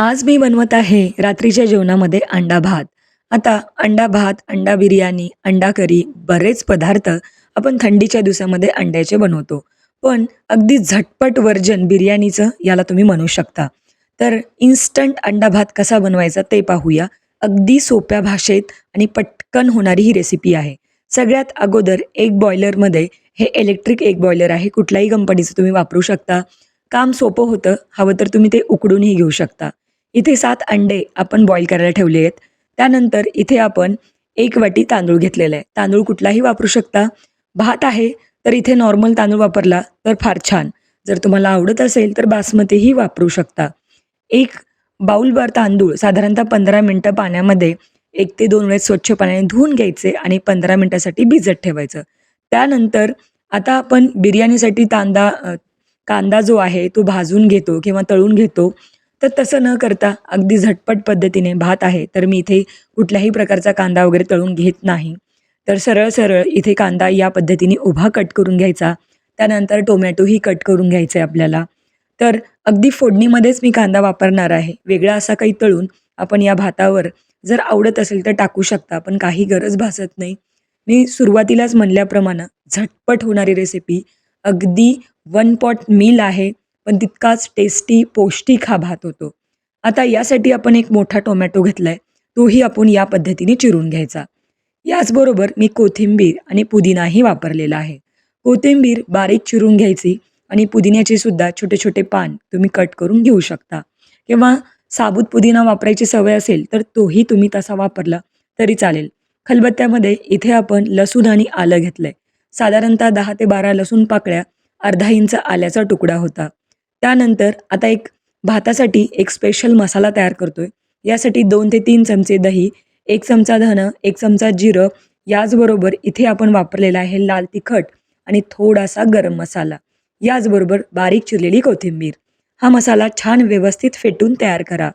आज मी बनवत आहे रात्रीच्या जेवणामध्ये अंडा भात. आता अंडा भात अंडा बिर्याणी अंडा करी बरेच पदार्थ आपण थंडीच्या दिवसामध्ये अंड्याचे बनवतो. पण अगदी झटपट वर्जन बिर्याणीचं याला तुम्ही म्हणू शकता. तर इन्स्टंट अंडा भात कसा बनवायचा ते पाहूया. अगदी सोप्या भाषेत आणि पटकन होणारी ही रेसिपी आहे. सगळ्यात अगोदर एक बॉयलरमध्ये हे इलेक्ट्रिक एक बॉयलर आहे. कुठल्याही कंपनीचं तुम्ही वापरू शकता. काम सोपं होतं. हवं तर तुम्ही ते उकडूनही घेऊ शकता. इथे सात अंडे आपण बॉईल करायला ठेवले आहेत. त्यानंतर इथे आपण एक वाटी तांदूळ घेतलेला आहे. तांदूळ कुठलाही वापरू शकता. भात आहे तर इथे नॉर्मल तांदूळ वापरला तर फार छान. जर तुम्हाला आवडत असेल तर बासमतीही वापरू शकता. एक बाऊलभर तांदूळ साधारणतः पंधरा मिनटं पाण्यामध्ये एक ते दोन वेळेस स्वच्छ पाण्याने धुवून घ्यायचे आणि पंधरा मिनटासाठी भिजत ठेवायचं. त्यानंतर आता आपण बिर्याणीसाठी कांदा कांदा जो आहे तो भाजून घेतो किंवा तळून घेतो. तर तसं न करता अगदी झटपट पद्धतीने भात आहे तर मी इथे कुठल्याही प्रकारचा कांदा वगैरे तळून घेत नाही. तर सरळ सरळ इथे कांदा या पद्धतीने उभा कट करून घ्यायचा. त्यानंतर टोमॅटोही कट करून घ्यायचं आहे आपल्याला. तर अगदी फोडणीमध्येच मी कांदा वापरणार आहे. वेगळा असा काही तळून आपण या भातावर जर आवडत असेल तर टाकू शकता पण काही गरज भासत नाही. मी सुरुवातीलाच म्हणल्याप्रमाणे झटपट होणारी रेसिपी अगदी वन पॉट मील आहे. पण तितकाच टेस्टी पौष्टिक हा भात होतो. आता यासाठी आपण एक मोठा टोमॅटो घेतला आहे तोही आपण या पद्धतीने चिरून घ्यायचा. याचबरोबर मी कोथिंबीर आणि पुदिनाही वापरलेला आहे. कोथिंबीर बारीक चिरून घ्यायची आणि पुदिन्याचे सुद्धा छोटे छोटे पान तुम्ही कट करून घेऊ शकता. किंवा साबूत पुदिना वापरायची सवय असेल तर तोही तुम्ही तसा वापरला तरी चालेल. खलबत्त्यामध्ये इथे आपण लसूण आणि आलं घेतलं आहे साधारणतः दहा ते बारा लसूण पाकळ्या अर्धा इंच आल्याचा तुकडा होता. त्यानंतर आता एक भातासाठी एक स्पेशल मसाला तयार करतोय. यासाठी दोन ते तीन चमचे दही एक चमचा धनं एक चमचा जिरं याचबरोबर इथे आपण वापरलेला आहे लाल तिखट आणि थोडासा गरम मसाला. याचबरोबर बारीक चिरलेली कोथिंबीर. हा मसाला छान व्यवस्थित फेटून तयार करा.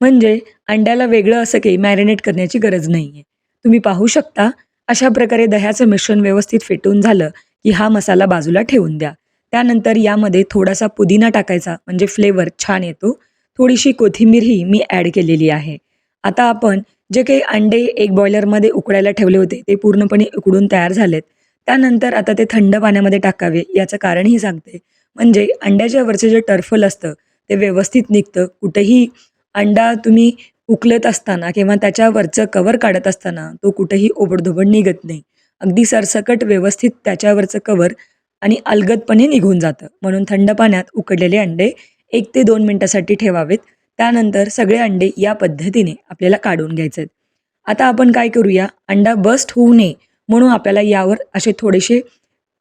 म्हणजे अंड्याला वेगळं असं काही मॅरिनेट करण्याची गरज नाही आहे तुम्ही पाहू शकता अशा प्रकारे दह्याचं मिश्रण व्यवस्थित फेटून झालं की हा मसाला बाजूला ठेवून द्या. त्यानंतर यामध्ये थोडासा पुदिना टाकायचा म्हणजे फ्लेवर छान येतो. थोडीशी कोथिंबीरही मी ॲड केलेली आहे. आता आपण जे काही अंडे एक बॉयलरमध्ये उकडायला ठेवले होते ते पूर्णपणे उकडून तयार झालेत. त्यानंतर आता ते थंड पाण्यामध्ये टाकावे याचं कारणही सांगते. म्हणजे अंड्याच्या वरचं जे टर्फल असतं ते व्यवस्थित निघतं. कुठेही अंडा तुम्ही उकलत असताना किंवा त्याच्यावरचं कवर काढत असताना तो कुठेही ओबडधोबड निघत नाही. अगदी सरसकट व्यवस्थित त्याच्यावरचं कवर आणि अलगदपणे निघून जातं. म्हणून थंड पाण्यात उकडलेले अंडे एक ते दोन मिनटासाठी ठेवावेत. त्यानंतर सगळे अंडे या पद्धतीने आपल्याला काढून घ्यायचे आहेत आता आपण काय करूया? अंडा बस्ट होऊ नये म्हणून आपल्याला यावर असे थोडेसे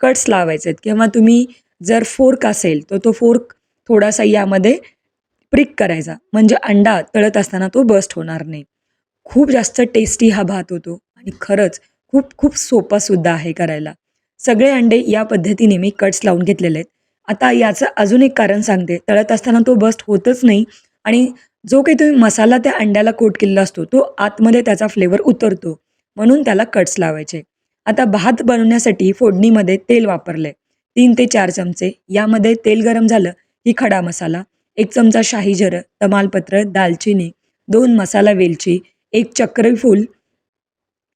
कट्स लावायचे आहेत किंवा तुम्ही जर फोर्क असेल तर तो फोर्क थोडासा यामध्ये प्रिक करायचा. म्हणजे अंडा तळत असताना तो बस्ट होणार नाही. खूप जास्त टेस्टी हा भात होतो. आणि खरंच खूप खूप सोपासुद्धा आहे करायला. सगळे अंडे या पद्धतीने मी कट्स लावून घेतलेले आहेत. आता याचं अजून एक कारण सांगते. तळत असताना तो बस्ट होतच नाही आणि जो काही तुम्ही मसाला त्या अंड्याला कोट केलेला असतो तो आतमध्ये त्याचा फ्लेवर उतरतो. म्हणून त्याला कट्स लावायचे. आता भात बनवण्यासाठी फोडणीमध्ये तेल वापरले तीन ते चार चमचे. यामध्ये तेल गरम झालं की खडा मसाला एक चमचा शाही जिरं तमालपत्र दालचिनी दोन मसाला वेलची एक चक्रफूल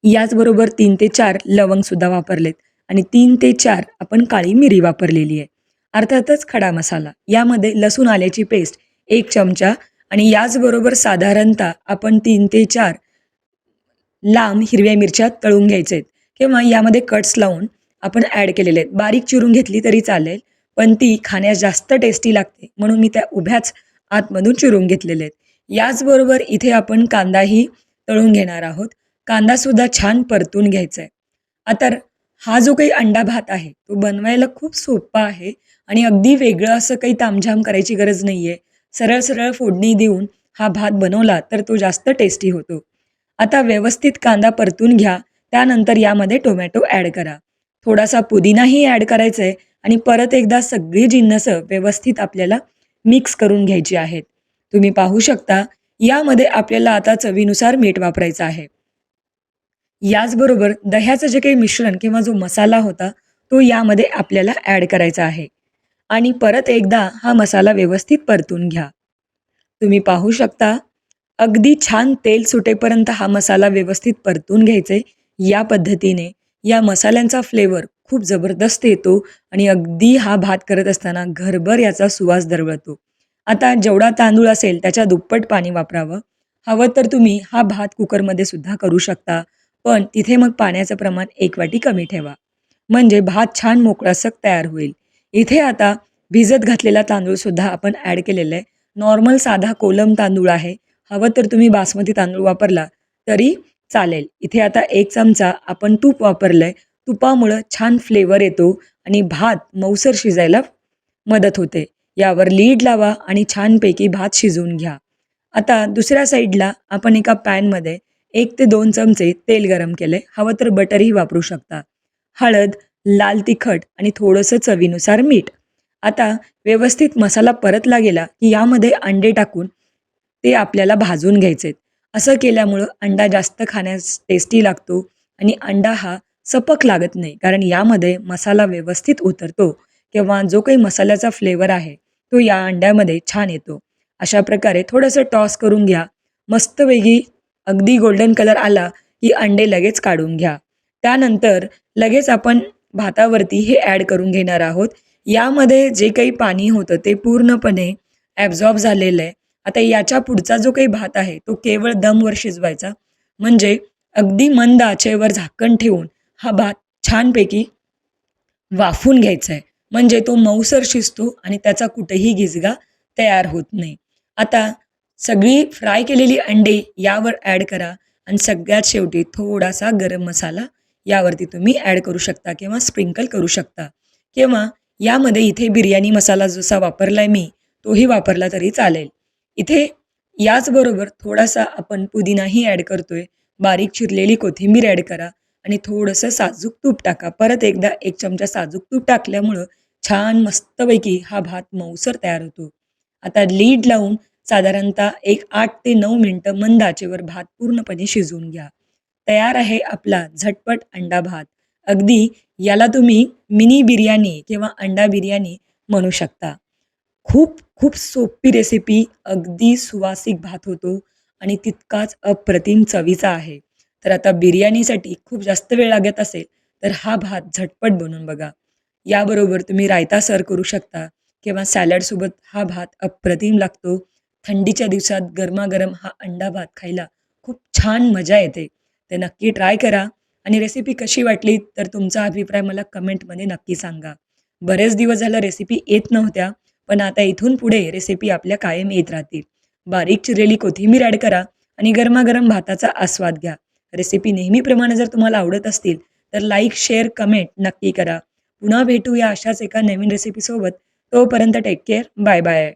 याचबरोबर तीन ते चार लवंगसुद्धा वापरलेत. आणि तीन ते चार आपण काळी मिरी वापरलेली आहे. अर्थातच खडा मसाला. यामध्ये लसूण आल्याची पेस्ट एक चमचा आणि याचबरोबर साधारणतः आपण तीन ते चार लांब हिरव्या मिरच्या तळून घ्यायचे आहेत. किंवा यामध्ये कट्स लावून आपण ॲड केलेले आहेत. बारीक चिरून घेतली तरी चालेल पण ती खाण्यास जास्त टेस्टी लागते म्हणून मी त्या उभ्याच आतमधून चिरून घेतलेले आहेत. याचबरोबर इथे आपण कांदाही तळून घेणार आहोत. कांदासुद्धा छान परतून घ्यायचा आहे. आता हा जो काही अंडा भात आहे तो बनवायला खूप सोपा आहे आणि अगदी वेगळं असं काही तामझाम करायची गरज नाही आहे सरळ सरळ फोडणी देऊन हा भात बनवला तर तो जास्त टेस्टी होतो. आता व्यवस्थित कांदा परतून घ्या त्यानंतर यामध्ये टोमॅटो ॲड करा. थोडासा पुदिनाही ॲड करायचा आहे आणि परत एकदा सगळी जिन्नसं व्यवस्थित आपल्याला मिक्स करून घ्यायची आहेत. तुम्ही पाहू शकता यामध्ये आपल्याला आता चवीनुसार मीठ वापरायचं आहे. याचबरोबर दह्याचं जे काही मिश्रण किंवा जो मसाला होता तो यामध्ये आपल्याला ॲड करायचा आहे. आणि परत एकदा हा मसाला व्यवस्थित परतून घ्या. तुम्ही पाहू शकता अगदी छान तेल सुटेपर्यंत हा मसाला व्यवस्थित परतून घ्यायचे. या पद्धतीने या मसाल्यांचा फ्लेवर खूप जबरदस्त येतो आणि अगदी हा भात करत असताना घरभर याचा सुवास दरवळतो. आता जेवढा तांदूळ असेल त्याच्या दुप्पट पाणी वापरावं. हवं तर तुम्ही हा भात कुकरमध्ये सुद्धा करू शकता. पण तिथे मग पाण्याचं प्रमाण एक वाटी कमी ठेवा. म्हणजे भात छान मोकळासक तयार होईल. इथे आता भिजत घातलेला तांदूळसुद्धा आपण ॲड केलेला आहे. नॉर्मल साधा कोलम तांदूळ आहे. हवं तर तुम्ही बासमती तांदूळ वापरला तरी चालेल. इथे आता एक चमचा आपण तूप वापरलं आहे तुपामुळं छान फ्लेवर येतो आणि भात मऊसर शिजायला मदत होते. यावर लीड लावा आणि छानपैकी भात शिजवून घ्या. आता दुसऱ्या साईडला आपण एका पॅनमध्ये एक ते दोन चमचे तेल गरम केले. हवं तर बटरही वापरू शकता. हळद लाल तिखट आणि थोडंसं चवीनुसार मीठ. आता व्यवस्थित मसाला परतला गेला की यामध्ये अंडे टाकून ते आपल्याला भाजून घ्यायचे. असं केल्यामुळं अंडा जास्त खाण्यास टेस्टी लागतो आणि अंडा हा सपक लागत नाही कारण यामध्ये मसाला व्यवस्थित उतरतो किंवा जो काही मसाल्याचा फ्लेवर आहे तो या अंड्यामध्ये छान येतो. अशा प्रकारे थोडंसं टॉस करून घ्या. मस्तपैकी अगदी गोल्डन कलर आला की अंडे लगेच काढून घ्या. त्यानंतर लगेच आपण भातावरती हे ॲड करून घेणार आहोत. यामध्ये जे काही पाणी होतं ते पूर्णपणे ॲब्झॉर्ब झालेलं आहे. आता याच्या पुढचा जो काही भात आहे तो केवळ दमवर शिजवायचा. म्हणजे अगदी मंद आचेवर झाकण ठेवून हा भात छानपैकी वाफून घ्यायचा आहे. म्हणजे तो मऊसर शिजतो आणि त्याचा कुठेही गिजगा तयार होत नाही. आता सगळी फ्राय केलेली अंडे यावर ॲड करा. आणि सगळ्यात शेवटी थोडासा गरम मसाला यावरती तुम्ही ॲड करू शकता किंवा स्प्रिंकल करू शकता. किंवा यामध्ये इथे बिर्याणी मसाला जसा वापरला आहे मी तोही वापरला तरी चालेल. इथे याचबरोबर थोडासा आपण पुदिनाही ॲड करतोय. बारीक चिरलेली कोथिंबीर ॲड करा आणि थोडंसं साजूक तूप टाका. परत एकदा एक चमचा साजूक तूप टाकल्यामुळं छान मस्तपैकी हा भात मऊसर तयार होतो. आता लीड लावून साधारणतः एक आठ ते नऊ मिनटं मंद आचेवर भात पूर्णपणे शिजवून घ्या. तयार आहे आपला झटपट अंडा भात. अगदी याला तुम्ही मिनी बिर्याणी किंवा अंडा बिर्याणी म्हणू शकता. खूप खूप सोपी रेसिपी अगदी सुवासिक भात होतो आणि तितकाच अप्रतिम चवीचा आहे. तर आता बिर्याणीसाठी खूप जास्त वेळ लागत असेल तर हा भात झटपट बनवून बघा. याबरोबर तुम्ही रायता सर करू शकता किंवा सॅलडसोबत हा भात अप्रतिम लागतो. थंडीच्या दिवसात गरमागरम हा अंडा भात खायला खूप छान मजा येते. ते नक्की ट्राय करा. आणि रेसिपी कशी वाटली तर तुमचा अभिप्राय मला कमेंटमध्ये नक्की सांगा. बरेच दिवस झालं रेसिपी येत नव्हत्या पण आता इथून पुढे रेसिपी आपल्या कायम येत राहतील. बारीक चिरलेली कोथिंबीर ॲड करा आणि गरमागरम भाताचा आस्वाद घ्या. रेसिपी नेहमीप्रमाणे जर तुम्हाला आवडत असतील तर लाईक शेअर कमेंट नक्की करा. पुन्हा भेटूया अशाच एका नवीन रेसिपीसोबत तोपर्यंत टेक केअर बाय बाय